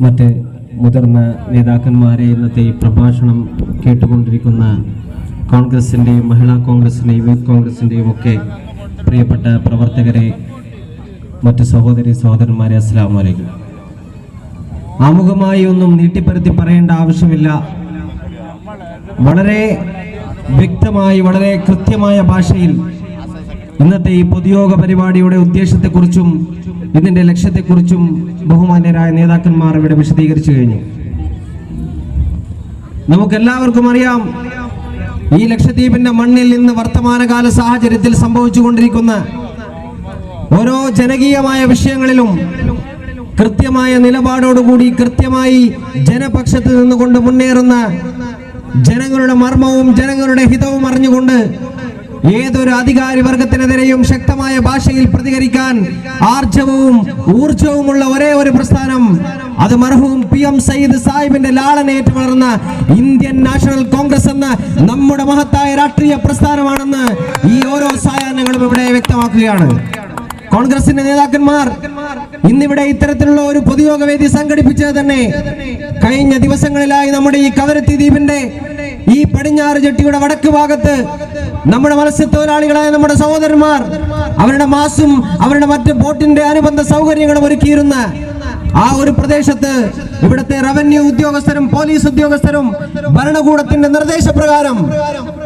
മറ്റ് മുതിർന്ന നേതാക്കന്മാരെ ഇന്നത്തെ പ്രഭാഷണം കേട്ടുകൊണ്ടിരിക്കുന്ന കോൺഗ്രസിന്റെയും മഹിളാ കോൺഗ്രസിന്റെയും യൂത്ത് കോൺഗ്രസിന്റെയും ഒക്കെ പ്രിയപ്പെട്ട പ്രവർത്തകരെ മറ്റ് സഹോദരി സഹോദരന്മാരെ അസ്സാം വലൈക്കും ആമുഖമായി ഒന്നും നീട്ടിപ്പരത്തി പറയേണ്ട ആവശ്യമില്ല. വളരെ വ്യക്തമായി വളരെ കൃത്യമായ ഭാഷയിൽ ഇന്നത്തെ ഈ പൊതുയോഗ പരിപാടിയുടെ ഉദ്ദേശത്തെക്കുറിച്ചും ഇതിന്റെ ലക്ഷ്യത്തെക്കുറിച്ചും ബഹുമാന്യരായ നേതാക്കന്മാർ ഇവിടെ വിശദീകരിച്ചു കഴിഞ്ഞു. നമുക്കെല്ലാവർക്കും അറിയാം ഈ ലക്ഷദ്വീപിന്റെ മണ്ണിൽ ഇന്ന് വർത്തമാനകാല സാഹചര്യത്തിൽ സംഭവിച്ചുകൊണ്ടിരിക്കുന്ന ഓരോ ജനകീയമായ വിഷയങ്ങളിലും കൃത്യമായ നിലപാടോടുകൂടി കൃത്യമായി ജനപക്ഷത്ത് നിന്നുകൊണ്ട് മുന്നേറുന്ന ജനങ്ങളുടെ മർമ്മവും ജനങ്ങളുടെ ഹിതവും അറിഞ്ഞുകൊണ്ട് ഏതൊരു അധികാരി വർഗത്തിനെതിരെയും ശക്തമായ ഭാഷയിൽ പ്രതികരിക്കാൻ ആർജവവും ഊർജവുമുള്ള ഒരേ ഒരു പ്രസ്ഥാനം. അത് മർഹൂം പി എം സയ്യിദ് സാഹിബിന്റെ ലാളനേറ്റ് വളർന്ന ഇന്ത്യൻ നാഷണൽ കോൺഗ്രസ് എന്ന നമ്മുടെ മഹത്തായ രാഷ്ട്രീയ പ്രസ്ഥാനമാണെന്ന് ഈ ഓരോ സായാഹ്നങ്ങളും ഇവിടെ വ്യക്തമാക്കുകയാണ്. കോൺഗ്രസിന്റെ നേതാക്കന്മാർ ഇന്നിവിടെ ഇത്തരത്തിലുള്ള ഒരു പൊതുയോഗ വേദി സംഘടിപ്പിച്ചത് തന്നെ കഴിഞ്ഞ ദിവസങ്ങളിലായി നമ്മുടെ ഈ കവരത്തി ദ്വീപിന്റെ ഈ പടിഞ്ഞാറ് ജെട്ടിയുടെ വടക്ക് ഭാഗത്ത് നമ്മുടെ മത്സ്യത്തൊഴിലാളികളായ നമ്മുടെ സഹോദരന്മാർ അവരുടെ മാസും അവരുടെ മറ്റ് ബോട്ടിന്റെ അനുബന്ധ സൗകര്യങ്ങളും ഒരുക്കിയിരുന്ന ആ ഒരു പ്രദേശത്ത് ഇവിടുത്തെ റവന്യൂ ഉദ്യോഗസ്ഥരും പോലീസ് ഉദ്യോഗസ്ഥരും ഭരണകൂടത്തിന്റെ നിർദ്ദേശപ്രകാരം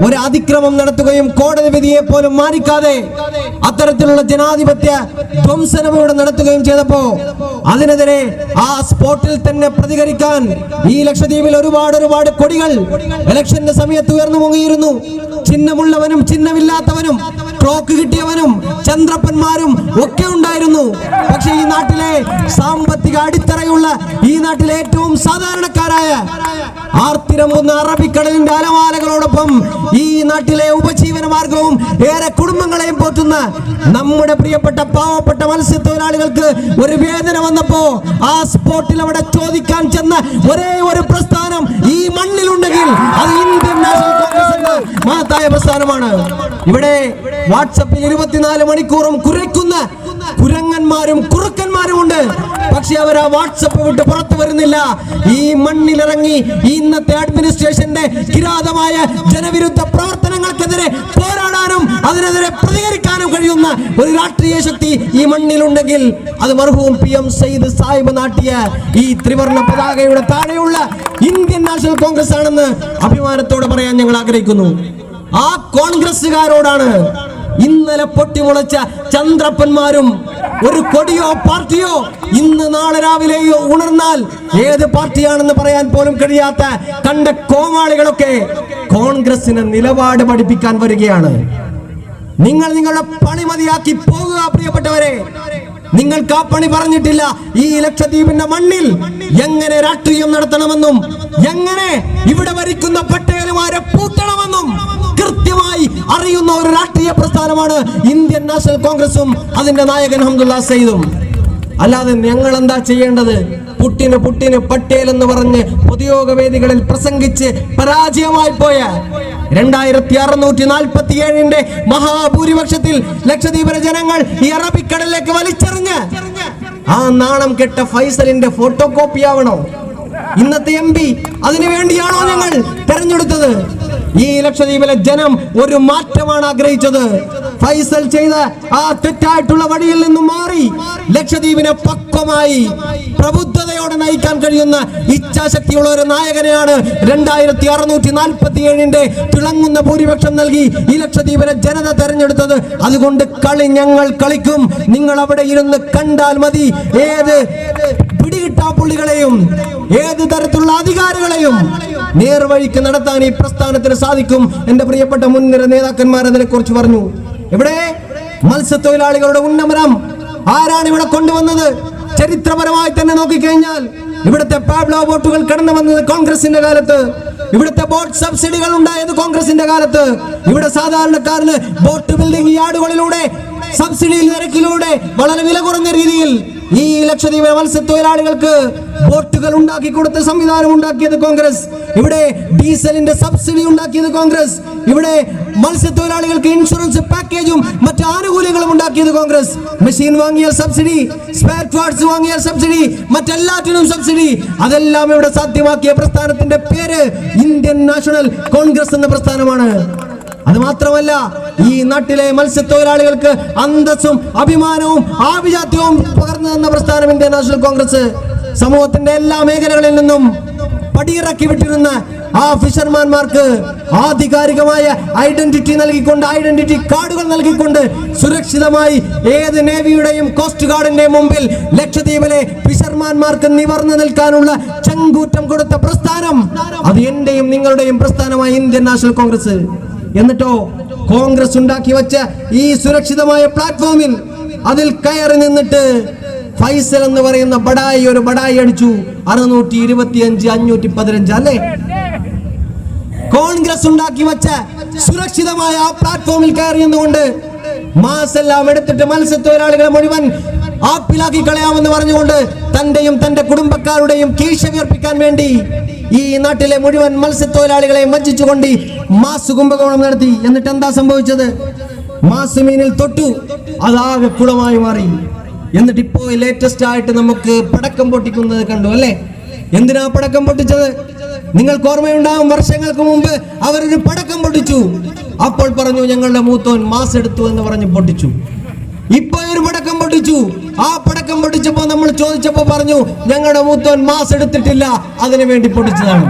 ഒരു അതിക്രമം നടത്തുകയും കോടതി വിധിയെ പോലും മാനിക്കാതെ അത്തരത്തിലുള്ള ജനാധിപത്യ ധ്വംസനം ഇവിടെ നടത്തുകയും ചെയ്തപ്പോ അതിനെതിരെ ആ സ്പോട്ടിൽ തന്നെ പ്രതികരിക്കാൻ ഈ ലക്ഷദ്വീപിൽ ഒരുപാട് ഒരുപാട് കൊടികൾ ഇലക്ഷന്റെ സമയത്ത് ഉയർന്നു മുങ്ങിയിരുന്നു ചിഹ്നമുള്ളവനും ചിഹ്നമില്ലാത്തവനും ക്ലോക്ക് കിട്ടിയവനും ചന്ദ്രപ്പന്മാരും ഒക്കെ ഉണ്ടായിരുന്നു. പക്ഷെ ഈ നാട്ടിലെ സാമ്പത്തിക അടിത്തറയുള്ള ഈ നാട്ടിലെ ഏറ്റവും സാധാരണക്കാരായ ആർത്തിരമ്പുന്ന അറബിക്കടലിന്റെ അലമാലകളോടൊപ്പം ഈ നാട്ടിലെ ഉപജീവന മാർഗവും ഏറെ കുടുംബങ്ങളെയും പോറ്റുന്ന നമ്മുടെ പ്രിയപ്പെട്ട പാവപ്പെട്ട മത്സ്യത്തൊഴിലാളികൾക്ക് ഒരു വേദന വന്നപ്പോ ആ സ്പോട്ടിൽ അവിടെ ചോദിക്കാൻ ചെന്ന ഒരേ ഒരു പ്രസ്ഥാനം ഈ മണ്ണിലുണ്ടെങ്കിൽ അത് ഇന്ത്യൻ നാഷണൽ കോൺഗ്രസ് മഹത്തായ പ്രസ്ഥാനമാണ്. ഇവിടെ വാട്സപ്പിൽ ഇരുപത്തിനാല് മണിക്കൂറും കുരയ്ക്കുന്ന കുരങ്ങന്മാരും കുറുക്കന്മാരും ഉണ്ട്. പക്ഷെ അവർ ആ വാട്സപ്പ് വിട്ട് പുറത്തു വരുന്നില്ല. ഈ മണ്ണിലിറങ്ങി ഇന്നത്തെ അഡ്മിനിസ്ട്രേഷന്റെ കിരാതമായ ജനവിരുദ്ധ പ്രവർത്തനങ്ങൾക്കെതിരെ പോരാടാനും അതിനെതിരെ പ്രതികരിക്കാനും കഴിയുന്ന ഒരു രാഷ്ട്രീയ ശക്തി ഈ മണ്ണിലുണ്ടെങ്കിൽ അത് മർഹൂം പി എം സയ്യിദ് സാഹിബ് നാട്ടിയ ഈ ത്രിവർണ പതാകയുടെ താഴെയുള്ള ഇന്ത്യൻ നാഷണൽ കോൺഗ്രസ് ആണെന്ന് അഭിമാനത്തോടെ പറയാൻ ഞങ്ങൾ ആഗ്രഹിക്കുന്നു. ആ കോൺഗ്രസ്സുകാരോടാണ് ഇന്നലെ പൊട്ടിമുളച്ച ചന്ദ്രപ്പന്മാരും ഒരു കൊടിയോ പാർട്ടിയോ ഇന്ന് നാളെ രാവിലെയോ ഉണർന്നാൽ ഏത് പാർട്ടിയാണെന്ന് പറയാൻ പോലും കഴിയാത്ത കണ്ട കോമാളികളൊക്കെ കോൺഗ്രസിന് നിലപാട് പഠിപ്പിക്കാൻ വരികയാണ്. നിങ്ങൾ നിങ്ങളുടെ പണി മതിയാക്കി പോകുക പ്രിയപ്പെട്ടവരെ. നിങ്ങൾക്ക് ആ പണി പറഞ്ഞിട്ടില്ല. ഈ ലക്ഷദ്വീപിന്റെ മണ്ണിൽ എങ്ങനെ രാഷ്ട്രീയം നടത്തണമെന്നും എങ്ങനെ ഇവിടെ വരിക്കുന്ന പട്ടേലുമാരെ പൂട്ടണമെന്നും കൃത്യമായി അറിയുന്ന ഒരു രാഷ്ട്രീയ പ്രസ്ഥാനമാണ് ഇന്ത്യൻ നാഷണൽ കോൺഗ്രസും അതിന്റെ നായകൻ അഹമ്മദുല്ല സെയ്ദും അല്ലാതെ ഞങ്ങൾ എന്താ ചെയ്യേണ്ടത്? പുട്ടിന് പുട്ടിന് പട്ടേൽ എന്ന് പറഞ്ഞ് പൊതുയോഗ വേദികളിൽ പ്രസംഗിച്ച് പരാജയമായി പോയ രണ്ടായിരത്തി അറുന്നൂറ്റി നാൽപ്പത്തി ഏഴിന്റെ മഹാഭൂരിപക്ഷത്തിൽ ലക്ഷദ്വീപിലെ ജനങ്ങൾ ഈ അറബിക്കടലിലേക്ക് വലിച്ചെറിഞ്ഞ് ആ നാണം കെട്ട ഫൈസലിന്റെ ഫോട്ടോ കോപ്പി ആവണോ? ഇന്നത്തെ എം പി അതിനു വേണ്ടിയാണോ ഞങ്ങൾ തെരഞ്ഞെടുത്തത്? ഈ ലക്ഷദ്വീപിലെ ജനം ഒരു മാറ്റമാണ് ആഗ്രഹിച്ചത്. ഫൈസൽ ചെയ്ത ആ തെറ്റായിട്ടുള്ള വഴിയിൽ നിന്നും മാറി. ലക്ഷദ്വീപിനെ പക്വമായി പ്രബുദ്ധതയോടെ നയിക്കാൻ കഴിയുന്ന ഇച്ഛാശക്തിയുള്ള ഒരു നായകനെയാണ് രണ്ടായിരത്തി അറുന്നൂറ്റി നാൽപ്പത്തി ഏഴിന്റെ തിളങ്ങുന്ന ഭൂരിപക്ഷം നൽകി ഈ ലക്ഷദ്വീപിലെ ജനത തെരഞ്ഞെടുത്തത്. അതുകൊണ്ട് കളി ഞങ്ങൾ കളിക്കും. നിങ്ങൾ അവിടെ ഇരുന്ന് കണ്ടാൽ മതി. ഏത് പിടികിട്ടാ പുള്ളികളെയും ഏത് തരത്തിലുള്ള അധികാരികളെയും നേർവഴിക്ക് നടത്താൻ ഈ പ്രസ്ഥാനത്തിന് സാധിക്കും. എന്റെ പ്രിയപ്പെട്ട മുൻനിര നേതാക്കന്മാർ അതിനെ കുറിച്ച് പറഞ്ഞു. ഇവിടെ മത്സ്യത്തൊഴിലാളികളുടെ ഉന്നമനം ആരാണ് ഇവിടെ കൊണ്ടുവന്നത്? ചരിത്രപരമായി തന്നെ നോക്കിക്കഴിഞ്ഞാൽ ഇവിടുത്തെ പാബ്ലോ ബോട്ടുകൾ കടന്നു വന്നത് കോൺഗ്രസിന്റെ കാലത്ത്. ഇവിടുത്തെ ബോട്ട് സബ്സിഡികൾ ഉണ്ടായത് കോൺഗ്രസിന്റെ കാലത്ത്. ഇവിടെ സാധാരണക്കാരന് ബോട്ട് ബിൽഡിംഗ് യാർഡുകളിലൂടെ സബ്സിഡി നിരക്കിലൂടെ വളരെ വില കുറഞ്ഞ രീതിയിൽ ഈ ലക്ഷദ്വീപ് മത്സ്യത്തൊഴിലാളികൾക്ക് ബോട്ടുകൾ ഉണ്ടാക്കി കൊടുത്ത സംവിധാനം ഉണ്ടാക്കിയത് കോൺഗ്രസ്. ഇവിടെ ഡീസലിന്റെ സബ്സിഡി ഉണ്ടാക്കിയത് കോൺഗ്രസ്. ഇവിടെ മത്സ്യത്തൊഴിലാളികൾക്ക് ഇൻഷുറൻസ് പാക്കേജും മറ്റു ആനുകൂല്യങ്ങളും ഉണ്ടാക്കിയത് കോൺഗ്രസ്. മെഷീൻ വാങ്ങിയ സബ്സിഡി സ്പെയർ പാർട്സ് വാങ്ങിയാൽ സബ്സിഡി മറ്റെല്ലാറ്റിനും സബ്സിഡി. അതെല്ലാം ഇവിടെ സാധ്യമാക്കിയ പ്രസ്ഥാനത്തിന്റെ പേര് ഇന്ത്യൻ നാഷണൽ കോൺഗ്രസ് എന്ന പ്രസ്ഥാനമാണ്. അത് മാത്രമല്ല ഈ നാട്ടിലെ മത്സ്യത്തൊഴിലാളികൾക്ക് അന്തസ്സും അഭിമാനവും ആഭിജാത്യവും പകർന്നു തന്ന പ്രസ്ഥാനം ഇന്ത്യൻ നാഷണൽ കോൺഗ്രസ്. സമൂഹത്തിന്റെ എല്ലാ മേഖലകളിൽ നിന്നും പടിയിറക്കി വിട്ടിരുന്ന ആ ഫിഷർമാൻമാർക്ക് ആധികാരികമായ ഐഡന്റിറ്റി നൽകിക്കൊണ്ട് ഐഡന്റിറ്റി കാർഡുകൾ നൽകിക്കൊണ്ട് സുരക്ഷിതമായി ഏത് നേവിയുടെയും കോസ്റ്റ് ഗാർഡിന്റെ മുമ്പിൽ ലക്ഷദ്വീപിലെ ഫിഷർമാൻമാർക്ക് നിവർന്നു നിൽക്കാനുള്ള ചങ്കൂറ്റം കൊടുത്ത പ്രസ്ഥാനം. അത് എന്റെയും നിങ്ങളുടെയും പ്രസ്ഥാനമായ ഇന്ത്യൻ നാഷണൽ കോൺഗ്രസ്. എന്നിട്ടോ കോൺഗ്രസ് ഉണ്ടാക്കി വെച്ച ഈ സുരക്ഷിതമായ പ്ലാറ്റ്ഫോമിൽ അതിൽ കയറി നിന്നിട്ട് ഫൈസൽ എന്ന് പറയുന്ന ബഡായി ഒരു ബഡായി അടിച്ചു. അറുന്നൂറ്റി ഇരുപത്തി അഞ്ച് അഞ്ഞൂറ്റി പതിനഞ്ച് അല്ലേ? കോൺഗ്രസ് ഉണ്ടാക്കി വെച്ച സുരക്ഷിതമായ ആ പ്ലാറ്റ്ഫോമിൽ കയറി നിന്നുകൊണ്ട് മാസെല്ലാം എടുത്തിട്ട് മത്സ്യത്തൊഴിലാളികളെ മുഴുവൻ ആപ്പിലാക്കി കളയാമെന്ന് പറഞ്ഞുകൊണ്ട് തന്റെയും തന്റെ കുടുംബക്കാരുടെയും കീശ വേർപ്പിക്കാൻ വേണ്ടി ഈ നാട്ടിലെ മുഴുവൻ മത്സ്യത്തൊഴിലാളികളെ വഞ്ചിച്ചുകൊണ്ട് മാസ് കുംഭകോണം നടത്തി. എന്നിട്ട് എന്താ സംഭവിച്ചത്? മാസ് മീനിൽ തൊട്ടു. അതാകെ കുളമായി മാറി. എന്നിട്ട് ഇപ്പോ ലേറ്റസ്റ്റ് ആയിട്ട് നമുക്ക് പടക്കം പൊട്ടിക്കുന്നത് കണ്ടു അല്ലേ? എന്തിനാ പടക്കം പൊട്ടിച്ചത്? നിങ്ങൾക്ക് ഓർമ്മയുണ്ടാവും വർഷങ്ങൾക്ക് മുമ്പ് അവരൊരു പടക്കം പൊട്ടിച്ചു. അപ്പോൾ പറഞ്ഞു ഞങ്ങളുടെ മൂത്തോൻ മാസ് എടുത്തു എന്ന് പറഞ്ഞ് പൊട്ടിച്ചു. ഇപ്പൊ ഒരു പടക്കം പൊട്ടിച്ചു. ആ പടക്കം പൊട്ടിച്ചപ്പോ നമ്മൾ ചോദിച്ചപ്പോ പറഞ്ഞു ഞങ്ങളുടെ മൂത്തോൻ മാസ് എടുത്തിട്ടില്ല അതിനു വേണ്ടി പൊടിച്ചതാണ്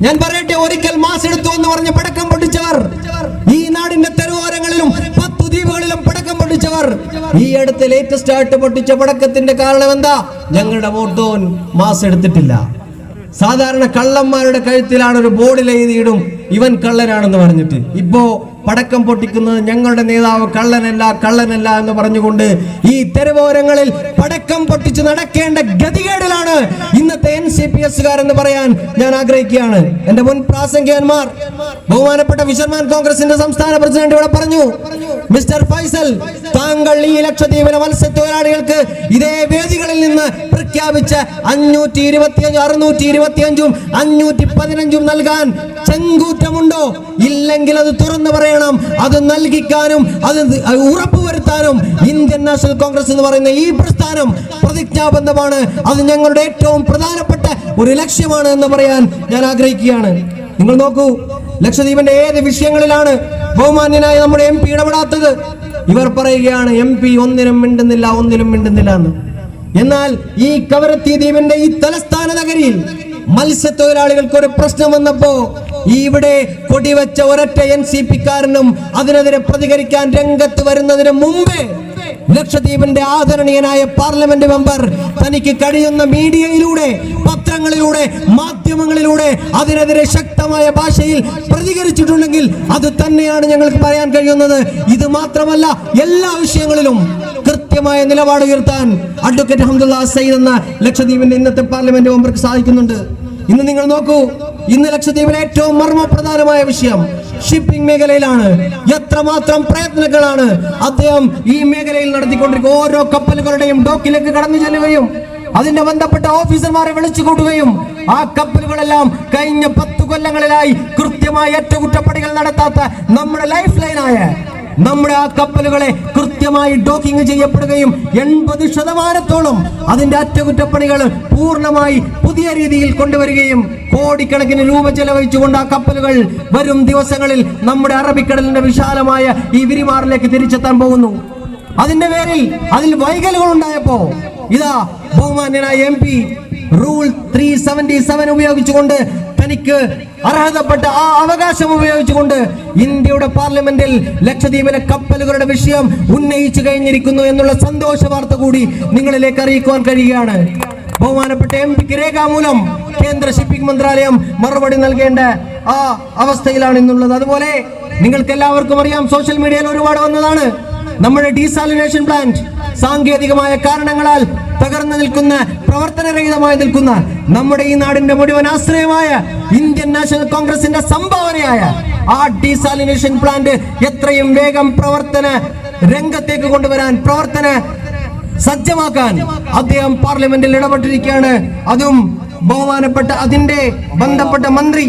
ഞാൻ പറയട്ടെ ഒരിക്കൽ മാസ് എടുത്തു എന്ന് പറഞ്ഞ പടക്കം പൊടിച്ചവർ ഈ നാടിന്റെ തെരുവോരങ്ങളിലും പത്തു ദ്വീപുകളിലും പടക്കം പൊട്ടിച്ചവർ ഈ അടുത്ത് ലേറ്റസ്റ്റ് ആയിട്ട് പൊട്ടിച്ച പടക്കത്തിന്റെ കാരണം എന്താ? ഞങ്ങളുടെ മൂത്തോൻ മാസ് എടുത്തിട്ടില്ല. സാധാരണ കള്ളന്മാരുടെ കഴുത്തിലാണ് ഒരു ബോർഡിൽ എഴുതിയിടും ഇവൻ കള്ളനാണെന്ന് പറഞ്ഞിട്ട്. ഇപ്പോ പടക്കം പൊട്ടിക്കുന്നത് ഞങ്ങളുടെ നേതാവ് കള്ളനല്ല കള്ളനല്ല എന്ന് പറഞ്ഞുകൊണ്ട് ഈ തെരുവോരങ്ങളിൽ പടക്കം പൊട്ടിച്ച് നടക്കേണ്ട ഗതികേടിലാണ് ഇന്നത്തെ എൻ സി പി എസ്സുകാരെന്ന് പറയാൻ ഞാൻ ആഗ്രഹിക്കുകയാണ്. എന്റെ മുൻ പ്രാസംഗികന്മാർ ബഹുമാനപ്പെട്ട വിശർമാൻ കോൺഗ്രസിന്റെ സംസ്ഥാന പ്രസിഡന്റ് ഇവിടെ പറഞ്ഞു മിസ്റ്റർ ഫൈസൽ താങ്കൾ ഈ ലക്ഷദ്വീപിലെ മത്സ്യത്തൊഴിലാളികൾക്ക് ഇതേ വേദികളിൽ നിന്ന് പ്രഖ്യാപിച്ച അഞ്ഞൂറ്റി ഇരുപത്തിയഞ്ചും അറുന്നൂറ്റി ഇരുപത്തിയഞ്ചും അഞ്ഞൂറ്റി പതിനഞ്ചും നൽകാൻ ചെങ്കൂറ്റമുണ്ടോ ഇല്ലെങ്കിൽ അത് തുറന്നു പറയണം. അത് നൽകിക്കാനും അത് ഉറപ്പുവരുത്താനും ഇന്ത്യൻ നാഷണൽ കോൺഗ്രസ് എന്ന് പറയുന്ന ഈ പ്രസ്ഥാനം പ്രതിജ്ഞാബന്ധമാണ് അത് ഞങ്ങളുടെ ഏറ്റവും പ്രധാനപ്പെട്ട ഒരു ലക്ഷ്യമാണ് എന്ന് പറയാൻ ഞാൻ ആഗ്രഹിക്കുകയാണ്. നിങ്ങൾ നോക്കൂ ലക്ഷദ്വീപിന്റെ ഏത് വിഷയങ്ങളിലാണ് ബഹുമാന്യനായ നമ്മുടെ എം പി ഇടപെടാത്തത്? ഇവർ പറയുകയാണ് എം പി ഒന്നിനും മിണ്ടുന്നില്ല ഒന്നിനും മിണ്ടുന്നില്ല എന്ന്. എന്നാൽ ഈ കവരത്തി ദ്വീപിന്റെ ഈ തലസ്ഥാന നഗരിയിൽ മത്സ്യത്തൊഴിലാളികൾക്ക് ഒരു പ്രശ്നം വന്നപ്പോ ഇവിടെ കൊടിവെച്ച ഒരൊറ്റ എൻ സി പിക്കാരനും അതിനെതിരെ പ്രതികരിക്കാൻ രംഗത്ത് വരുന്നതിന് മുമ്പേ ലക്ഷദ്വീപിന്റെ ആദരണീയനായ പാർലമെന്റ് മെമ്പർ തനിക്ക് കഴിയുന്ന മീഡിയയിലൂടെ പത്രങ്ങളിലൂടെ മാധ്യമങ്ങളിലൂടെ അതിനെതിരെ ശക്തമായ ഭാഷയിൽ പ്രതികരിച്ചിട്ടുണ്ടെങ്കിൽ അത് തന്നെയാണ് ഞങ്ങൾക്ക് പറയാൻ കഴിയുന്നത്. ഇത് മാത്രമല്ല എല്ലാ വിഷയങ്ങളിലും കൃത്യമായ നിലപാട് ഉയർത്താൻ അഡ്വക്കേറ്റ് ഹംദുള്ള സയ്യിദ് എന്ന ലക്ഷദ്വീപിന്റെ ഇന്നത്തെ പാർലമെന്റ് മെമ്പർക്ക് സാധിക്കുന്നുണ്ട്. ഇന്ന് നിങ്ങൾ നോക്കൂ ഇന്ന് ലക്ഷദ്വീപിലെ ഏറ്റവും മർമ്മപ്രധാനമായ വിഷയം ഷിപ്പിംഗ് മേഖലയിലാണ്. എത്രമാത്രം പ്രയത്നങ്ങളാണ് അദ്ദേഹം ഈ മേഖലയിൽ നടത്തിക്കൊണ്ടിരിക്കുന്ന ഓരോ കപ്പലുകളുടെയും ഡോക്കിലേക്ക് കടന്നു ചെല്ലുകയും അതിന്റെ ബന്ധപ്പെട്ട ഓഫീസർമാരെ വിളിച്ചു കൂട്ടുകയും ആ കപ്പലുകളെല്ലാം കഴിഞ്ഞ പത്ത് കൊല്ലങ്ങളിലായി കൃത്യമായി ഏറ്റകുറ്റപ്പണികൾ നടത്താത്ത നമ്മുടെ ലൈഫ് ലൈനായ നമ്മുടെ ആ കപ്പലുകളെ കൃത്യമായി ഡോക്കിംഗ് ചെയ്യപ്പെടുകയും എൺപത് ശതമാനത്തോളം അതിന്റെ അറ്റകുറ്റപ്പണികൾ പൂർണമായി പുതിയ രീതിയിൽ കൊണ്ടുവരികയും കോടിക്കണക്കിന് രൂപ ചെലവഴിച്ചുകൊണ്ട് ആ കപ്പലുകൾ വരും ദിവസങ്ങളിൽ നമ്മുടെ അറബിക്കടലിന്റെ വിശാലമായ ഈ വിരിമാറിലേക്ക് തിരിച്ചെത്താൻ പോകുന്നു. അതിന്റെ പേരിൽ അതിൽ വൈകലുകൾ ഉണ്ടായപ്പോ ഇതാ ബഹുമാന്യനായ M P rule three seventy seven ഉപയോഗിച്ചുകൊണ്ട് തനിക്ക് അർഹതപ്പെട്ട ആ അവകാശം ഉപയോഗിച്ചുകൊണ്ട് ഇന്ത്യയുടെ പാർലമെന്റിൽ ലക്ഷദ്വീപിലെ കപ്പലുകളുടെ വിഷയം ഉന്നയിച്ചു കഴിഞ്ഞിരിക്കുന്നു എന്നുള്ള സന്തോഷ വാർത്ത കൂടി നിങ്ങളിലേക്ക് അറിയിക്കുവാൻ കഴിയുകയാണ്. ബഹുമാനപ്പെട്ട എം പിക്ക് രേഖാമൂലം കേന്ദ്ര ഷിപ്പിംഗ് മന്ത്രാലയം മറുപടി നൽകേണ്ട ആ അവസ്ഥയിലാണ് ഇന്നുള്ളത്. അതുപോലെ നിങ്ങൾക്ക് എല്ലാവർക്കും അറിയാം സോഷ്യൽ മീഡിയയിൽ ഒരുപാട് വന്നതാണ്. നമ്മുടെ ഡീസാലിനേഷൻ പ്ലാന്റ് സാങ്കേതികമായ കാരണങ്ങളാൽ തകർന്നു നിൽക്കുന്ന പ്രവർത്തനരഹിതമായി നിൽക്കുന്ന നമ്മുടെ ഈ നാടിന്റെ മുഴുവൻ ആശ്രയമായ ഇന്ത്യൻ നാഷണൽ കോൺഗ്രസിന്റെ സംഭാവനയായ ആ ഡീസാലിനേഷൻ പ്ലാന്റ് എത്രയും വേഗം പ്രവർത്തന രംഗത്തേക്ക് കൊണ്ടുവരാൻ പ്രവർത്തന സജ്ജമാക്കാൻ അദ്ദേഹം പാർലമെന്റിൽ ഇടപെട്ടിരിക്കുകയാണ്. അതും ബഹുമാനപ്പെട്ട അതിന്റെ ബന്ധപ്പെട്ട മന്ത്രി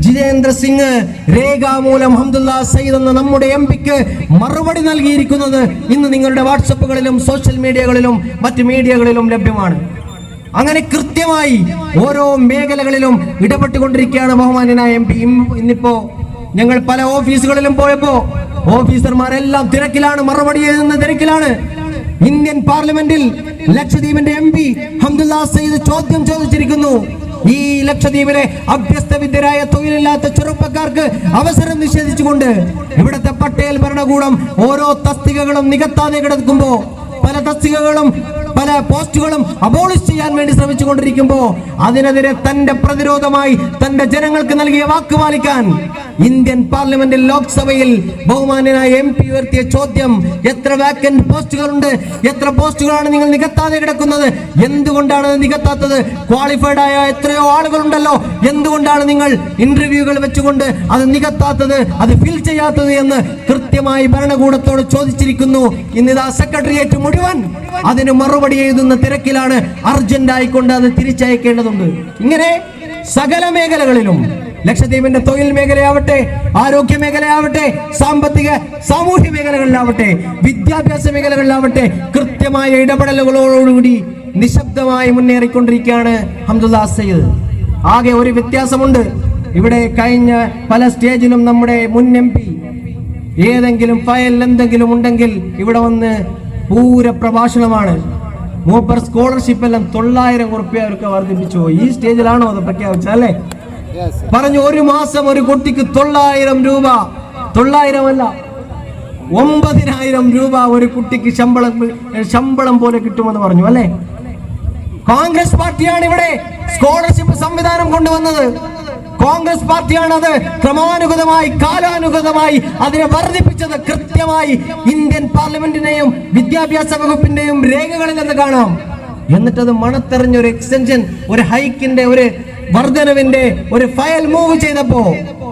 ജിതേന്ദ്ര സിംഗ് രേഖാമൂലം ഹംദുല്ല സയ്യിദ് എന്ന നമ്മുടെ എം പിക്ക് മറുപടി നൽകിയിരിക്കുന്നത് ഇന്ന് നിങ്ങളുടെ വാട്സപ്പുകളിലും സോഷ്യൽ മീഡിയകളിലും മറ്റ് മീഡിയകളിലും ലഭ്യമാണ്. അങ്ങനെ കൃത്യമായി ഓരോ മേഖലകളിലും ഇടപെട്ടുകൊണ്ടിരിക്കുകയാണ് ബഹുമാനായ എം പി. ഇന്നിപ്പോ ഞങ്ങൾ പല ഓഫീസുകളിലും പോയപ്പോ ഓഫീസർമാരെല്ലാം തിരക്കിലാണ് മറുപടി എഴുതുന്ന തിരക്കിലാണ്. ഇന്ത്യൻ പാർലമെന്റിൽ ലക്ഷദ്വീപിന്റെ എം പി ഹംദുല്ല സയ്യിദ് ചോദ്യം ചോദിച്ചിരിക്കുന്നു. ഈ ലക്ഷദ്വീപിലെ അഭ്യസ്ത വിദ്യരായ തൊഴിലില്ലാത്ത ചെറുപ്പക്കാർക്ക് അവസരം നിഷേധിച്ചുകൊണ്ട് ഇവിടുത്തെ പട്ടേൽ ഭരണകൂടം ഓരോ തസ്തികകളും നികത്താതെ കിടക്കുമ്പോ പല തസ്തികകളും പല പോസ്റ്റുകളും അബോളിഷ് ചെയ്യാൻ വേണ്ടി ശ്രമിച്ചുകൊണ്ടിരിക്കുമ്പോ അതിനെതിരെ തന്റെ പ്രതിരോധമായി തന്റെ ജനങ്ങൾക്ക് നൽകിയ വാക്ക് പാലിക്കാൻ ഇന്ത്യൻ പാർലമെന്റിൽ ലോക്സഭയിൽ ബഹുമാനായ എം പി ഉയർത്തിയ ചോദ്യം എത്ര വാക്കന്റ് പോസ്റ്റുകളുണ്ട് എത്ര പോസ്റ്റുകളാണ് നിങ്ങൾ നികത്താതെ കിടക്കുന്നത് എന്തുകൊണ്ടാണ് നികത്താത്തത് ക്വാളിഫൈഡ് ആയ എത്രയോ ആളുകളുണ്ടല്ലോ എന്തുകൊണ്ടാണ് നിങ്ങൾ ഇന്റർവ്യൂകൾ വെച്ചുകൊണ്ട് അത് നികത്താത്തത് അത് ഫിൽ ചെയ്യാത്തത് എന്ന് കൃത്യമായി ഭരണകൂടത്തോട് ചോദിച്ചിരിക്കുന്നു. ഇന്നിതാ സെക്രട്ടേറിയറ്റ് മുഴുവൻ അതിന് മറുപടി എഴുതുന്ന തിരക്കിലാണ് അർജന്റ് ആയിക്കൊണ്ട് അത് തിരിച്ചയക്കേണ്ടതുണ്ട്. ഇങ്ങനെ സകല മേഖലകളിലും ലക്ഷദ്വീപിന്റെ തൊഴിൽ മേഖലയാവട്ടെ ആരോഗ്യ മേഖലയാവട്ടെ സാമ്പത്തിക സാമൂഹ്യ മേഖലകളിലാവട്ടെ വിദ്യാഭ്യാസ മേഖലകളിലാവട്ടെ കൃത്യമായ ഇടപെടലുകളോടുകൂടി നിശബ്ദമായി മുന്നേറിക്കൊണ്ടിരിക്കുകയാണ് ഹംദുല്ലാ സയ്യിദ്. ആകെ ഒരു വ്യത്യാസമുണ്ട്. ഇവിടെ കഴിഞ്ഞ പല സ്റ്റേജിലും നമ്മുടെ മുൻ എം പി ഏതെങ്കിലും ഫയൽ എന്തെങ്കിലും ഉണ്ടെങ്കിൽ ഇവിടെ വന്ന് പൂര പ്രഭാഷണമാണ്. മൂപ്പർ സ്കോളർഷിപ്പ് എല്ലാം തൊള്ളായിരം ഉറുപ്പ്യ അവർക്ക് വർദ്ധിപ്പിച്ചു. ഈ സ്റ്റേജിലാണോ അത് പ്രഖ്യാപിച്ചത് അല്ലേ? പറഞ്ഞു ഒരു മാസം ഒരു കുട്ടിക്ക് തൊള്ളായിരം രൂപ. തൊള്ളായിരം അല്ല ഒമ്പതിനായിരം രൂപ ഒരു കുട്ടിക്ക് ശമ്പളം ശമ്പളം പോലെ കിട്ടുമെന്ന് പറഞ്ഞു അല്ലേ? കോൺഗ്രസ് പാർട്ടിയാണ് ഇവിടെ സ്കോളർഷിപ്പ് സംവിധാനം കൊണ്ടുവന്നത്. കോൺഗ്രസ് പാർട്ടിയാണ് അത് ക്രമാനുഗതമായി കാലാനുഗതമായി അതിനെ വർദ്ധിപ്പിച്ചത് കൃത്യമായി ഇന്ത്യൻ പാർലമെന്റിന്റെയും വിദ്യാഭ്യാസ വകുപ്പിന്റെയും രേഖകളിൽ നിന്ന് കാണാം. എന്നിട്ടത് മണത്തെറിഞ്ഞ ഒരു എക്സ്റ്റൻഷൻ ഒരു ഹൈക്കിന്റെ ഒരു വർധനവിന്റെ ഒരു ഫയൽ മൂവ് ചെയ്തപ്പോ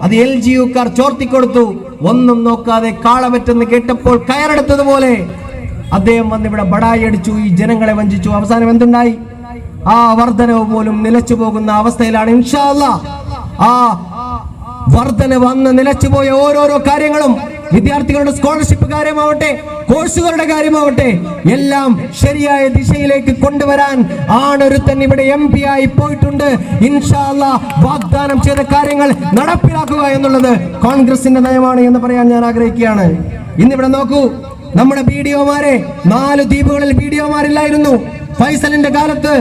അത് എൽ ജി യുക്കാർ ചോർത്തിക്കൊടുത്തു ഒന്നും നോക്കാതെ കാളമറ്റെന്ന് കേട്ടപ്പോൾ കയറെടുത്തതുപോലെ അദ്ദേഹം വന്ന് ഇവിടെ ബടായി അടിച്ചു ഈ ജനങ്ങളെ വഞ്ചിച്ചു. അവസാനം എന്തുണ്ടായി? ആ വർധനവ് പോലും നിലച്ചു പോകുന്ന അവസ്ഥയിലാണ്. ഇൻഷാ അല്ലാ ആ വർധന വന്ന് നിലച്ചുപോയ ഓരോരോ കാര്യങ്ങളും വിദ്യാർത്ഥികളുടെ സ്കോളർഷിപ്പ് കാര്യമാവട്ടെ കോഴ്സുകളുടെ കാര്യമാവട്ടെ എല്ലാം ശരിയായ ദിശയിലേക്ക് കൊണ്ടുവരാൻ ആണൊരുത്തൻ ഇവിടെ എം പി ആയി പോയിട്ടുണ്ട്. ഇൻഷാല്ല വാഗ്ദാനം ചെയ്ത കാര്യങ്ങൾ നടപ്പിലാക്കുക എന്നുള്ളത് കോൺഗ്രസിന്റെ നയമാണ് എന്ന് പറയാൻ ഞാൻ ആഗ്രഹിക്കുകയാണ്. ഇന്നിവിടെ നോക്കൂ നമ്മുടെ ബി ഡി ഒമാരെ നാല് ദ്വീപുകളിൽ ബി ഡി ഒമാരില്ലായിരുന്നു ഫൈസലിന്റെ കാലത്ത്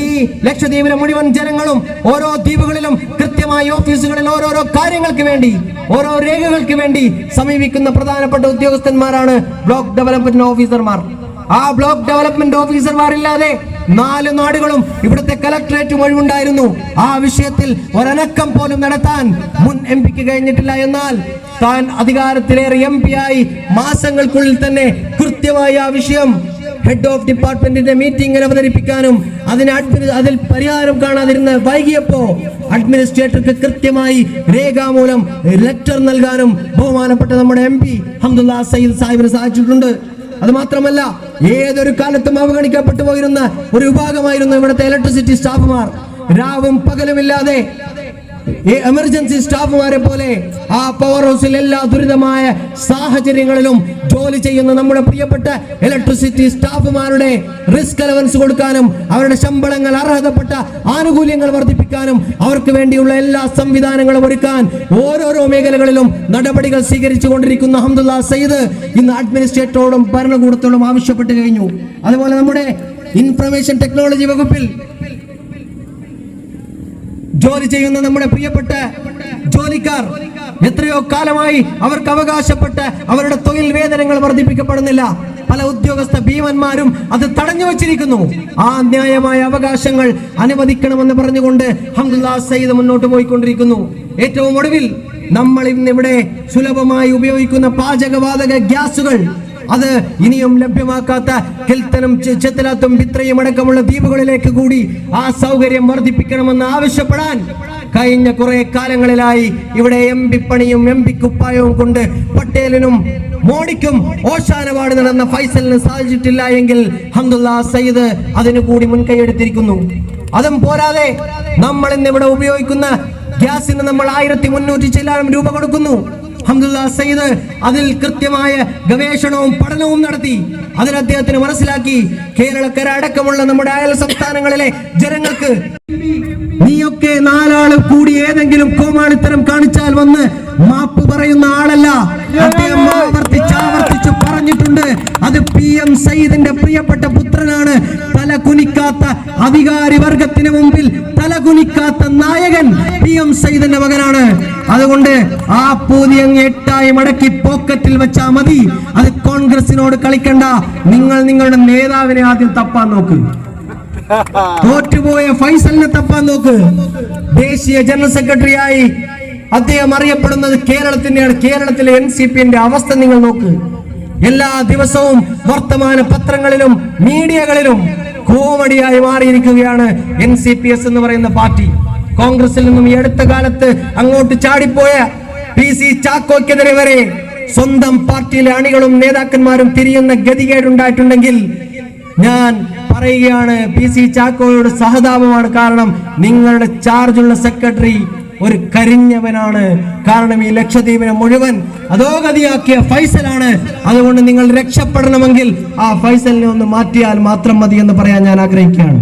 ഈ ലക്ഷദ്വീപിലെ മുഴുവൻ ജനങ്ങളും ഓരോ ദ്വീപുകളിലും കൃത്യമായി ഓഫീസുകളിൽ ഓരോരോ കാര്യങ്ങൾക്ക് വേണ്ടി ഓരോ രേഖകൾക്ക് വേണ്ടി സമീപിക്കുന്ന പ്രധാനപ്പെട്ട ഉദ്യോഗസ്ഥന്മാരാണ് ബ്ലോക്ക് ഡെവലപ്മെന്റ് ഓഫീസർമാർ. ആ ബ്ലോക്ക് ഡെവലപ്മെന്റ് ഓഫീസർമാരില്ലാതെ നാല് നാടുകളും ഇവിടുത്തെ കലക്ടറേറ്റും ഒഴിവുണ്ടായിരുന്നു. ആ വിഷയത്തിൽ ഒരനക്കം പോലും നടത്താൻ മുൻ എം പിക്ക് കഴിഞ്ഞിട്ടില്ല എന്നാൽ താൻ അധികാരത്തിലേറെ എം പി ആയി മാസങ്ങൾക്കുള്ളിൽ തന്നെ കൃത്യമായി ആ വിഷയം ഹെഡ് ഓഫ് ഡിപ്പാർട്ട്മെന്റിന്റെ മീറ്റിംഗിൽ അവതരിപ്പിക്കാനും അതിന് അതിൽ പരിഹാരം കാണാതിരുന്ന് വൈകിയപ്പോ അഡ്മിനിസ്ട്രേറ്റർക്ക് കൃത്യമായി രേഖാമൂലം ലെറ്റർ നൽകാനും ബഹുമാനപ്പെട്ട നമ്മുടെ എം പി ഹംദുല്ലാ സയ്യിദ് സാഹിബിന് സാധിച്ചിട്ടുണ്ട്. അത് മാത്രമല്ല ഏതൊരു കാലത്തും അവഗണിക്കപ്പെട്ടു പോയിരുന്ന ഒരു വിഭാഗമായിരുന്നു ഇവിടുത്തെ ഇലക്ട്രിസിറ്റി സ്റ്റാഫുമാർ രാവും പകലുമില്ലാതെ ഈ എമർജൻസി സ്റ്റാഫുമാരെ പോലെ ആ പവർ ഹൗസിൽ എല്ലാ ദുരിതമായ സാഹചര്യങ്ങളിലും ജോലി ചെയ്യുന്ന നമ്മുടെ പ്രിയപ്പെട്ട ഇലക്ട്രിസിറ്റി സ്റ്റാഫുമാരുടെ റിസ്ക് അലവൻസ് കൊടുക്കാനും അവരുടെ ശമ്പളങ്ങൾ അർഹതപ്പെട്ട ആനുകൂല്യങ്ങൾ വർദ്ധിപ്പിക്കാനും അവർക്ക് വേണ്ടിയുള്ള എല്ലാ സംവിധാനങ്ങളും ഒരുക്കാൻ ഓരോരോ മേഖലകളിലും നടപടികൾ സ്വീകരിച്ചു കൊണ്ടിരിക്കുന്ന. അഹമ്മദുല്ല സയ്യിദ് ഇന്ന് അഡ്മിനിസ്ട്രേറ്ററോടും ഭരണകൂടത്തോടും ആവശ്യപ്പെട്ട് കഴിഞ്ഞു. അതുപോലെ നമ്മുടെ ഇൻഫർമേഷൻ ടെക്നോളജി വകുപ്പിൽ ജോലി ചെയ്യുന്ന നമ്മുടെ പ്രിയപ്പെട്ട ജോലിക്കാർ എത്രയോ കാലമായി അവർക്ക് അവകാശപ്പെട്ട അവരുടെ തൊഴിൽ വേതനങ്ങൾ വർദ്ധിപ്പിക്കപ്പെടുന്നില്ല. പല ഉദ്യോഗസ്ഥ ഭീമന്മാരും അത് തടഞ്ഞു വച്ചിരിക്കുന്നു. ആ ന്യായമായ അവകാശങ്ങൾ അനുവദിക്കണമെന്ന് പറഞ്ഞുകൊണ്ട് ഹംദുല്ലാ സയ്യിദ് മുന്നോട്ട് പോയിക്കൊണ്ടിരിക്കുന്നു. ഏറ്റവും ഒടുവിൽ നമ്മൾ ഇന്നിവിടെ സുലഭമായി ഉപയോഗിക്കുന്ന പാചകവാതക ഗ്യാസുകൾ അത് ഇനിയും ലഭ്യമാക്കാത്ത കിൽത്തനും ചെത്തലാത്തും പിത്രയും അടക്കമുള്ള ദ്വീപുകളിലേക്ക് കൂടി ആ സൗകര്യം വർദ്ധിപ്പിക്കണമെന്ന് ആവശ്യപ്പെടാൻ കഴിഞ്ഞ കുറെ കാലങ്ങളിലായി ഇവിടെ എം പി പണിയും എം പി കുപ്പായവും കൊണ്ട് പട്ടേലിനും മോണിക്കും ഓശാനവാട് നടന്ന ഫൈസലിന് സാധിച്ചിട്ടില്ല എങ്കിൽ ഹംദുല്ല സയ്യിദ് അതിനു കൂടി മുൻകൈയെടുത്തിരിക്കുന്നു. അതും പോരാതെ നമ്മൾ ഇന്ന് ഇവിടെ ഉപയോഗിക്കുന്ന ഗ്യാസിന് നമ്മൾ ആയിരത്തി മുന്നൂറ്റി ചില്ലാനം രൂപ കൊടുക്കുന്നു. അഹമ്മദുല്ല സയ്യിദ് അതിൽ കൃത്യമായ ഗവേഷണവും പഠനവും നടത്തി. അതിൽ അദ്ദേഹത്തിന് മനസ്സിലാക്കി. കേരളക്കര അടക്കമുള്ള നമ്മുടെ അയൽ സംസ്ഥാനങ്ങളിലെ ജനങ്ങൾക്ക് നീയൊക്കെ നാലാൾ കൂടി ഏതെങ്കിലും കോമാളിത്തരം കാണിച്ചാൽ വന്ന് മാപ്പ് പറയുന്ന ആളല്ല. അദ്ദേഹം ആവർത്തിച്ച് ആവർത്തിച്ച് പറഞ്ഞിട്ടുണ്ട്. അത് പി എം സയ്യിദിന്റെ പ്രിയപ്പെട്ട പുത്രനാണ്. തല കുനിക്കാത്ത അധികാരി വർഗത്തിന് മുമ്പിൽ തല കുനിക്കാത്ത നായകൻ പി എം സയ്യിദിന്റെ മകനാണ്. അതുകൊണ്ട് ആ പൂതി അങ്ങ് എട്ടായി മടക്കി പോക്കറ്റിൽ വെച്ചാ മതി. അത് കോൺഗ്രസിനോട് കളിക്കണ്ട. നിങ്ങൾ നിങ്ങളുടെ നേതാവിനെ ആദ്യം തപ്പാൻ നോക്ക്. തോറ്റുപോയ ഫൈസലിനെ തപ്പാൻ നോക്ക്. ദേശീയ ജനറൽ സെക്രട്ടറിയായി അദ്ദേഹം അറിയപ്പെടുന്നത് കേരളത്തിന്റെയാണ് കേരളത്തിലെ എൻ സി പിന്റെ അവസ്ഥ നിങ്ങൾ നോക്ക്. എല്ലാ ദിവസവും വർത്തമാന പത്രങ്ങളിലും മീഡിയകളിലും കോമഡിയായി മാറിയിരിക്കുകയാണ് എൻ സി പി എസ് എന്ന് പറയുന്ന പാർട്ടി. കോൺഗ്രസിൽ നിന്നും ഈ അടുത്ത കാലത്ത് അങ്ങോട്ട് ചാടിപ്പോയ പി സി ചാക്കോയ്ക്കെതിരെ വരെ സ്വന്തം പാർട്ടിയിലെ അണികളും നേതാക്കന്മാരും തിരിയുന്ന ഗതികേടുണ്ടായിട്ടുണ്ടെങ്കിൽ ഞാൻ പറയുകയാണ് പി സി ചാക്കോയോട് സഹതാപമാണ് കാരണം നിങ്ങളുടെ ചാർജുള്ള സെക്രട്ടറി ഒരു കരിഞ്ഞവനാണ്. കാരണം ഈ ലക്ഷദ്വീപിനെ മുഴുവൻ അധോഗതിയാക്കിയ ഫൈസലാണ്. അതുകൊണ്ട് നിങ്ങൾ രക്ഷപ്പെടണമെങ്കിൽ ആ ഫൈസലിനെ ഒന്ന് മാറ്റിയാൽ മാത്രം മതി എന്ന് പറയാൻ ഞാൻ ആഗ്രഹിക്കുകയാണ്.